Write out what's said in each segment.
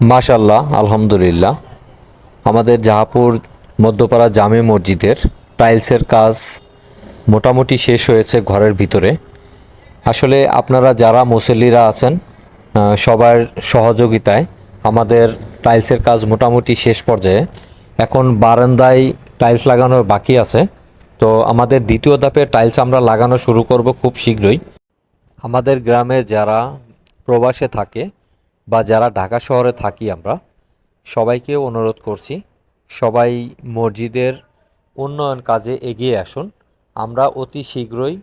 মাশাল্লাহ আলহামদুলিল্লাহ। আমাদের জাহাপুর মধ্যপাড়া জামে মসজিদের টাইলসের কাজ মোটামুটি শেষ হয়েছে ঘরের ভিতরে। আসলে আপনারা যারা মুসল্লিরা আছেন সবার সহযোগিতায় আমাদের টাইলসের কাজ মোটামুটি শেষ পর্যায়ে। এখন বারান্দায় টাইলস লাগানোর বাকি আছে। তো আমাদের দ্বিতীয় ধাপে টাইলস আমরা লাগানো শুরু করব খুব শীঘ্রই। আমাদের গ্রামে যারা প্রবাসে থাকে বা যারা ঢাকা শহরে থাকি আমরা, সবাইকে অনুরোধ করছি, সবাই মসজিদের উন্নয়ন কাজে এগিয়ে আসুন। আমরা অতি শীঘ্রই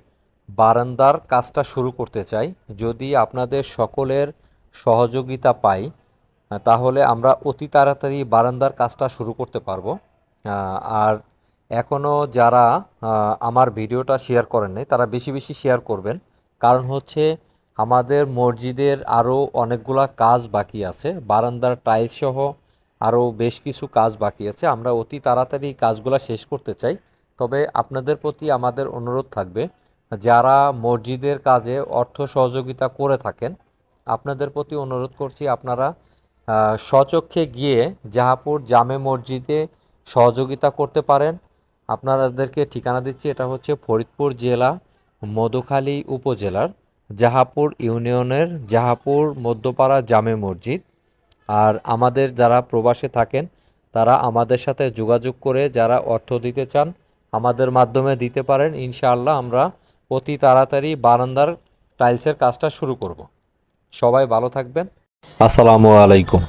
বারান্দার কাজটা শুরু করতে চাই। যদি আপনাদের সকলের সহযোগিতা পাই, তাহলে আমরা অতি তাড়াতাড়ি বারান্দার কাজটা শুরু করতে পারব। আর এখনও যারা আমার ভিডিওটা শেয়ার করেন নাই, তারা বেশি বেশি শেয়ার করবেন। কারণ হচ্ছে আমাদের মসজিদের আরও অনেকগুলা কাজ বাকি আছে, বারান্দার টাইলস সহ আরও বেশ কিছু কাজ বাকি আছে। আমরা অতি তাড়াতাড়ি কাজগুলো শেষ করতে চাই। তবে আপনাদের প্রতি আমাদের অনুরোধ থাকবে, যারা মসজিদের কাজে অর্থ সহযোগিতা করে থাকেন, আপনাদের প্রতি অনুরোধ করছি আপনারা স্বচক্ষে গিয়ে জাহাপুর জামে মসজিদে সহযোগিতা করতে পারেন। আপনাদেরকে ঠিকানা দিচ্ছি, এটা হচ্ছে ফরিদপুর জেলা, মধুখালী উপজেলার। জাহাপুর ইউনিয়নের জাহাপুর মধ্যপাড়া জামে মসজিদ। আর আমাদের যারা প্রবাসে থাকেন, তারা আমাদের সাথে যোগাযোগ করে যারা অর্থ দিতে চান, আমাদের মাধ্যমে দিতে পারেন। ইনশাআল্লাহ আমরা অতি তাড়াতাড়ি বারান্দার টাইলসের কাজটা শুরু করব। সবাই ভালো থাকবেন। আসসালামু আলাইকুম।